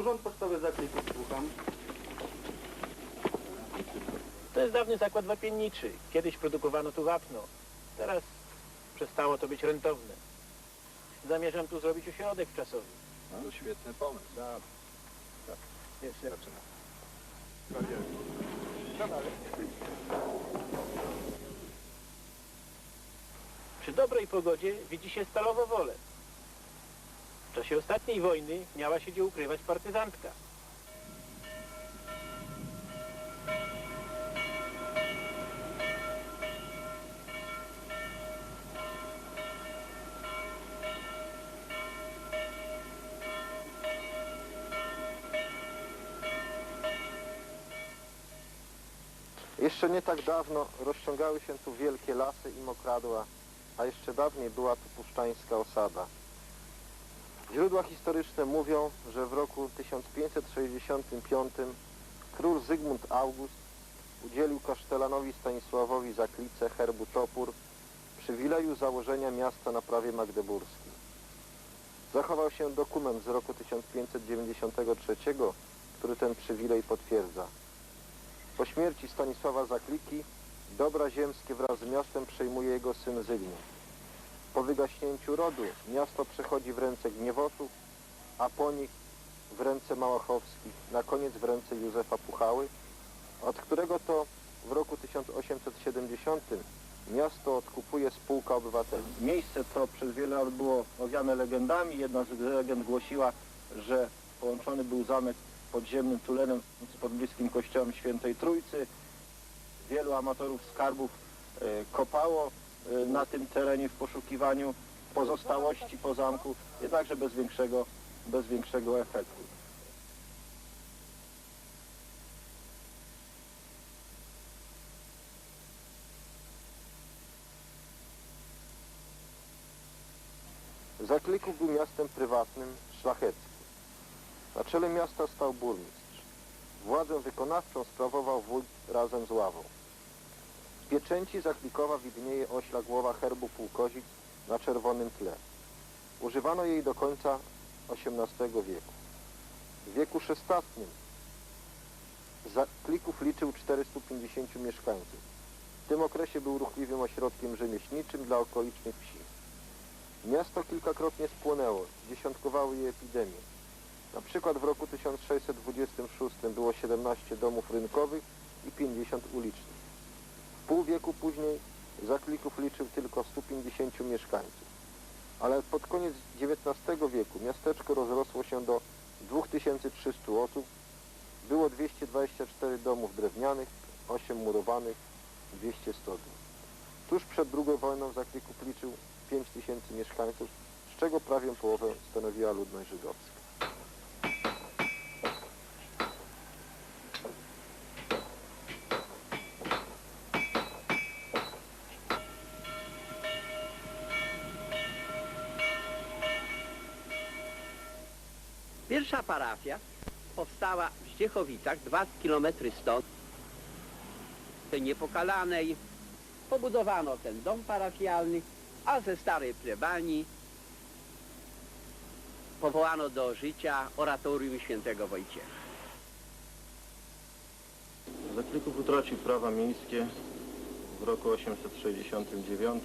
Urząd Pocztowy Zaklików, słucham. To jest dawny zakład wapienniczy. Kiedyś produkowano tu wapno. Teraz przestało to być rentowne. Zamierzam tu zrobić ośrodek czasowy. To świetny pomysł. Jeszcze Przy dobrej pogodzie widzi się stalowo wolę. W czasie ostatniej wojny miała się gdzie ukrywać partyzantka. Jeszcze nie tak dawno rozciągały się tu wielkie lasy i mokradła, a jeszcze dawniej była tu puszczańska osada. Źródła historyczne mówią, że w roku 1565 król Zygmunt August udzielił kasztelanowi Stanisławowi Zaklice herbu Topór przywileju założenia miasta na prawie magdeburskim. Zachował się dokument z roku 1593, który ten przywilej potwierdza. Po śmierci Stanisława Zakliki dobra ziemskie wraz z miastem przejmuje jego syn Zygmunt. Po wygaśnięciu rodu miasto przechodzi w ręce Gniewotów, a po nich w ręce Małachowskich, na koniec w ręce Józefa Puchały, od którego to w roku 1870 miasto odkupuje spółka obywatelska. Miejsce to przez wiele lat było owiane legendami. Jedna z legend głosiła, że połączony był zamek podziemnym tulenem z podbliskim kościołem Świętej Trójcy. Wielu amatorów skarbów e, kopało na tym terenie w poszukiwaniu pozostałości po zamku, jednakże bez większego, bez większego efektu. Zaklików był miastem prywatnym, szlacheckim. Na czele miasta stał burmistrz. Władzę wykonawczą sprawował wójt razem z ławą. Pieczęci Zaklikowa widnieje ośla głowa herbu półkozic na czerwonym tle. Używano jej do końca XVIII wieku. W wieku XVI Zaklików liczył 450 mieszkańców. W tym okresie był ruchliwym ośrodkiem rzemieślniczym dla okolicznych wsi. Miasto kilkakrotnie spłonęło, dziesiątkowały je epidemie. Na przykład w roku 1626 było 17 domów rynkowych i 50 ulicznych. Pół wieku później Zaklików liczył tylko 150 mieszkańców. Ale pod koniec XIX wieku miasteczko rozrosło się do 2300 osób, było 224 domów drewnianych, 8 murowanych, 200 stodół. Tuż przed II wojną Zaklików liczył 5 tysięcy mieszkańców, z czego prawie połowę stanowiła ludność żydowska. Pierwsza parafia powstała w Zdziechowicach, dwa kilometry stąd, tej niepokalanej. Pobudowano ten dom parafialny, a ze starej plebanii powołano do życia oratorium świętego Wojciecha. Zaklików utracił prawa miejskie w roku 869.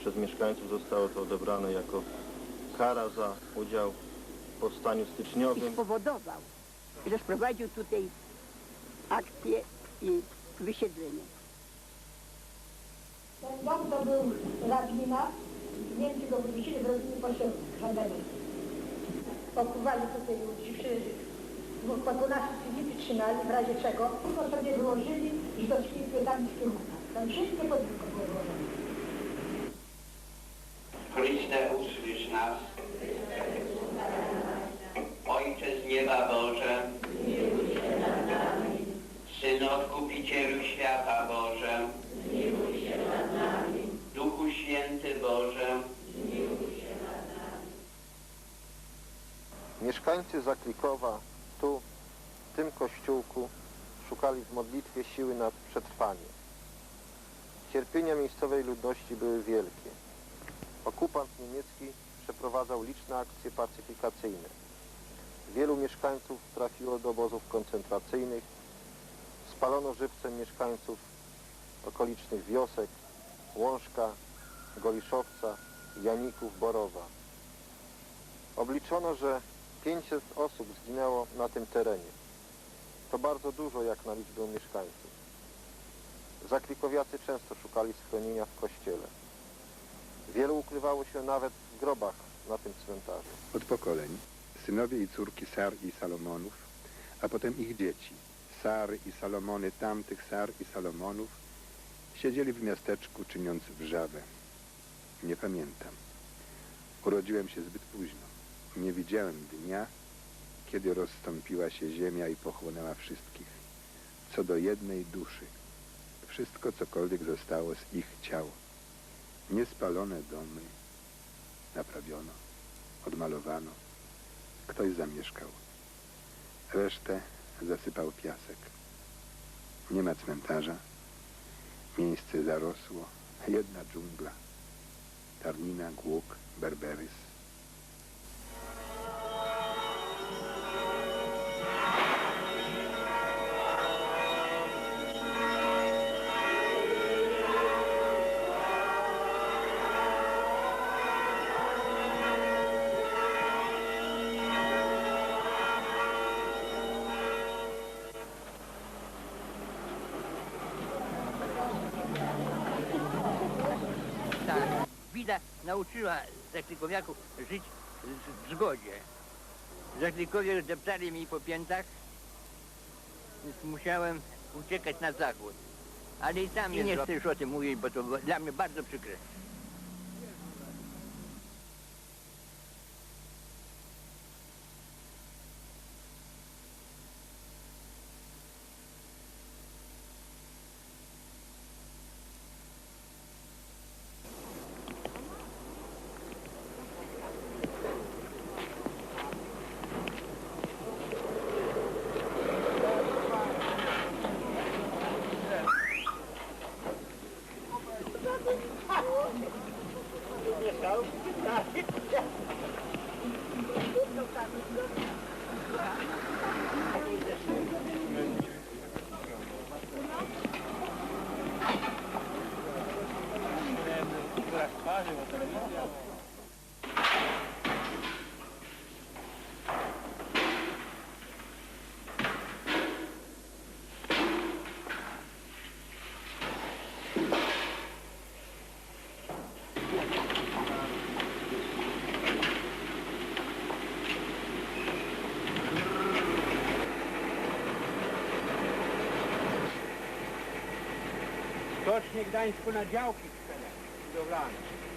Przez mieszkańców zostało to odebrane jako kara za udział powstaniu i styczniowym. spowodował, że wprowadził tutaj akcję i wysiedlenie. Ten dom to był rabina, Niemcy go wymyślili w rodzinie pośrodku, żandarmerii. Okuwali tutaj ludzi, przy, bo po 12 cywili trzymali, w razie czego, tylko sobie wyłożyli żydowskimi płytami z kierunka. Tam wszystkie podwórko było wyłożone. Chryste, usłysz nas. Ojcze z nieba Boże, Odkupicielu świata Boże, Duchu Święty Boże, Mieszkańcy Zaklikowa tu, w tym kościółku, szukali w modlitwie siły na przetrwanie. Cierpienia miejscowej ludności były wielkie. Okupant niemiecki przeprowadzał liczne akcje pacyfikacyjne. Wielu mieszkańców trafiło do obozów koncentracyjnych. Spalono żywcem mieszkańców okolicznych wiosek, Łążka, Goliszowca, Janików, Borowa. Obliczono, że 500 osób zginęło na tym terenie. To bardzo dużo jak na liczbę mieszkańców. Zaklikowiacy często szukali schronienia w kościele. Wielu ukrywało się nawet w grobach na tym cmentarzu. od pokoleń, synowie i córki Sar i Salomonów, a potem ich dzieci, Sary i Salomony tamtych Sar i Salomonów, siedzieli w miasteczku czyniąc wrzawę. Nie pamiętam. Urodziłem się zbyt późno. Nie widziałem dnia, kiedy rozstąpiła się ziemia i pochłonęła wszystkich, co do jednej duszy. Wszystko, cokolwiek zostało z ich ciał. Niespalone domy naprawiono odmalowano. Ktoś zamieszkał. Resztę zasypał piasek. Nie ma cmentarza. Miejsce zarosło. Jedna dżungla. Tarnina, głuk, berberys. Nauczyła zaklikowiaków żyć w, zgodzie. Zaklikowie deptali mi po piętach, więc musiałem uciekać na zachód. Ale i tam nie chcę już o tym mówić, bo to dla mnie bardzo przykre. Stocznie Gdańsku na działki sprzedać, budowlane.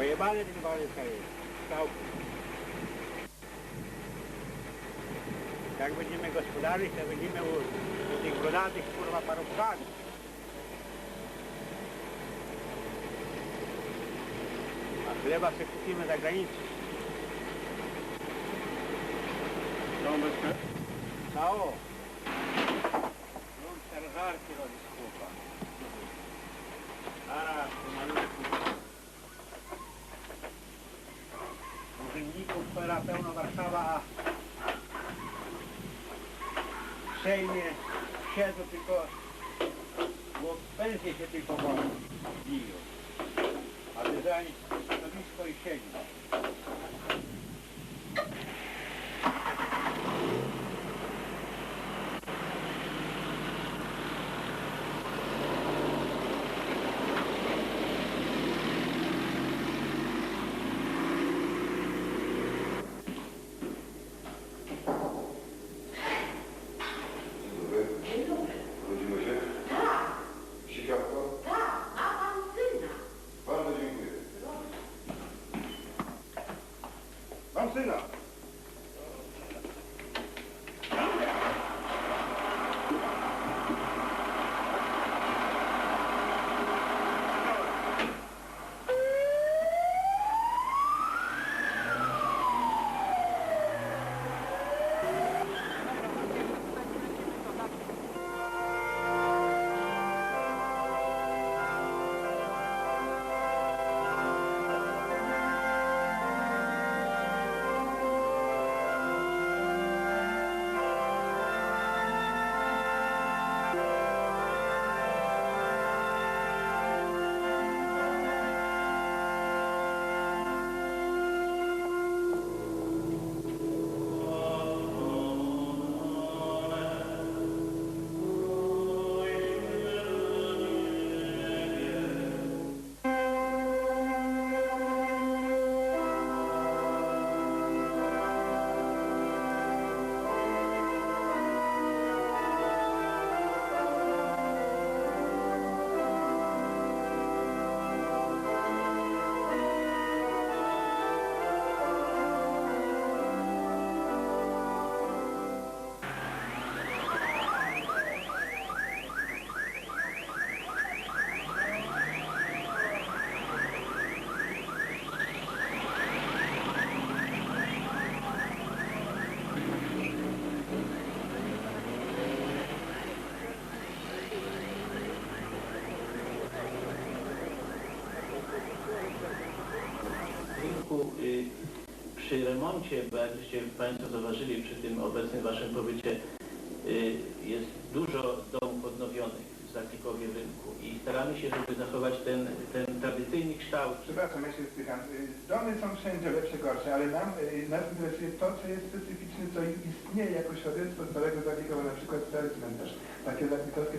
Pojebane ten jest. Całkiem. Jak będziemy gospodarzyć, to będziemy u, u tych brodatych kurwa parobkami. A chleba sobie kupimy za granicą. Cało. No, żarki robi z chłopa. Zaraz, pomalutku. Pera pełno Warszawa, a Sejmie siedzą tylko, bo pensje się tylko biją. A zająć stanowisko i siedzi. Y, przy remoncie, bo jakbyście Państwo zauważyli przy tym obecnym Waszym pobycie, y, jest dużo domów odnowionych w Zaklikowie Rynku i staramy się, żeby zachować ten, ten tradycyjny kształt. Przepraszam, ja się spycham. Y, Domy są wszędzie lepsze, gorsze, ale nam, nas interesuje to, co jest specyficzne, co istnieje jako świadectwo starego zabiegowego, na przykład stary cmentarz. Takie zaklikowskie